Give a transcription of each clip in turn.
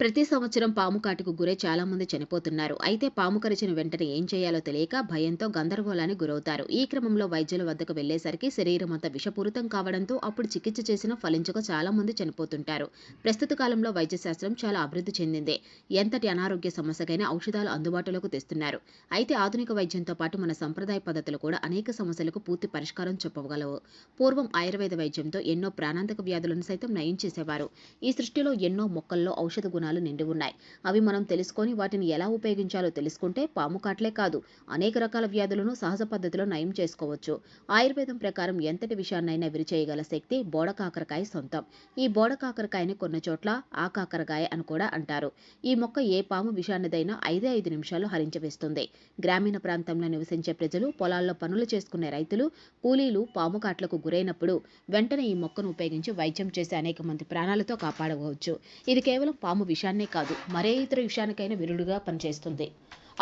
ప్రతి సంవత్సరం పాము కాటుకు గురై చాలా మంది చనిపోతున్నారు. అయితే పాము కరిచిన వెంటనే ఏం చేయాలో తెలియక భయంతో గందరగోళానికి గురవుతారు. ఈ క్రమంలో వైద్యుల వద్దకు వెళ్ళేసరికి శరీరం అంతా విషపూరితం కావడంతో అప్పుడు చికిత్స చేసిన ఫలించక చాలామంది చనిపోతుంటారు. ప్రస్తుత కాలంలో వైద్య శాస్త్రం చాలా అభివృద్ధి చెందింది. ఎంతటి అనారోగ్య సమస్యకైనా ఔషధాలు అందుబాటులోకి తెస్తున్నారు. అయితే ఆధునిక వైద్యంతో పాటు మన సంప్రదాయ పద్ధతులు కూడా అనేక సమస్యలకు పూర్తి పరిష్కారం చెప్పగలవు. పూర్వం ఆయుర్వేద వైద్యంతో ఎన్నో ప్రాణాంతక వ్యాధులను సైతం నయం చేసేవారు. ఈ సృష్టిలో ఎన్నో మొక్కల్లో ఔషధ గుణ గుణాలు నిండి ఉన్నాయి. అవి మనం తెలుసుకొని వాటిని ఎలా ఉపయోగించాలో తెలుసుకుంటే పాము కాట్లే కాదు అనేక రకాల వ్యాధులను సహజ పద్ధతిలో నయం చేసుకోవచ్చు. ఆయుర్వేదం ప్రకారం ఎంతటి విషయాన్నైనా విరిచేయగల శక్తి బోడ కాకరకాయ సొంతం. ఈ బోడ కాకరకాయని కొన్ని చోట్ల ఆ కాకరకాయ అని కూడా అంటారు. ఈ మొక్క ఏ పాము విషాన్నదైనా ఐదే ఐదు నిమిషాలు హరించవేస్తుంది గ్రామీణ ప్రాంతంలో నివసించే ప్రజలు పొలాల్లో పనులు చేసుకునే రైతులు కూలీలు పాము కాట్లకు గురైనప్పుడు వెంటనే ఈ మొక్కను ఉపయోగించి వైద్యం చేసే అనేక మంది ప్రాణాలతో కాపాడవచ్చు. ఇది కేవలం పాము విషయాన్నే కాదు మరే ఇతర విషయానికైనా విరుడుగా పనిచేస్తుంది.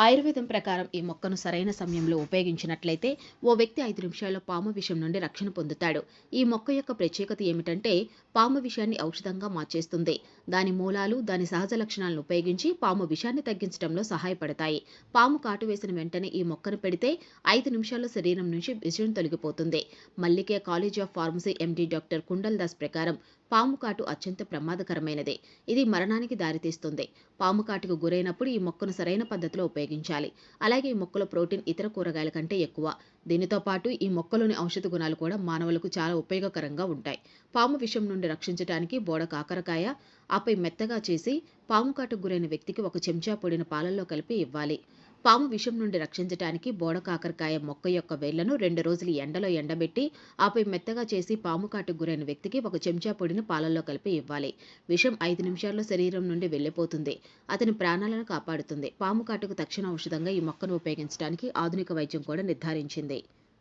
ఆయుర్వేదం ప్రకారం ఈ మొక్కను సరైన సమయంలో ఉపయోగించినట్లయితే ఓ వ్యక్తి ఐదు నిమిషాల్లో పాము విషం నుండి రక్షణ పొందుతాడు. ఈ మొక్క యొక్క ప్రత్యేకత ఏమిటంటే పాము విషాన్ని ఔషధంగా మార్చేస్తుంది. దాని మూలాలు దాని సహజ లక్షణాలను ఉపయోగించి పాము విషాన్ని తగ్గించడంలో సహాయపడతాయి. పాము కాటు వేసిన వెంటనే ఈ మొక్కను పెడితే ఐదు నిమిషాల్లో శరీరం నుంచి విషయం తొలగిపోతుంది. Mallige college of pharmacy MD doctor Kundal Das ప్రకారం పాము కాటు అత్యంత ప్రమాదకరమైనదే. ఇది మరణానికి దారితీస్తుంది. పాము కాటుకు గురైనప్పుడు ఈ మొక్కను సరైన పద్ధతిలో ఉపయోగించాలి. అలాగే ఈ మొక్కలో ప్రోటీన్ ఇతర కూరగాయల కంటే ఎక్కువ. దీనితో పాటు ఈ మొక్కలోని ఔషధ గుణాలు కూడా మానవులకు చాలా ఉపయోగకరంగా ఉంటాయి. పాము విషం నుండి రక్షించడానికి బోడ కాకరకాయ ఆపై మెత్తగా చేసి పాముకాటుకు గురైన వ్యక్తికి ఒక చెంచా పొడిన పాలల్లో కలిపి ఇవ్వాలి. పాము విషం నుండి రక్షించడానికి బోడ కాకరకాయ మొక్క యొక్క వేళ్ళను రెండు రోజులు ఎండలో ఎండబెట్టి ఆపై మెత్తగా చేసి పాము కాటుకు గురైన వ్యక్తికి ఒక చెంచా పొడిని పాలల్లో కలిపి ఇవ్వాలి. విషం ఐదు నిమిషాల్లో శరీరం నుండి వెళ్ళిపోతుంది. అతని ప్రాణాలను కాపాడుతుంది. పాము కాటుకు తక్షణ ఔషధంగా ఈ మొక్కను ఉపయోగించడానికి ఆధునిక వైద్యం కూడా నిర్ధారించింది.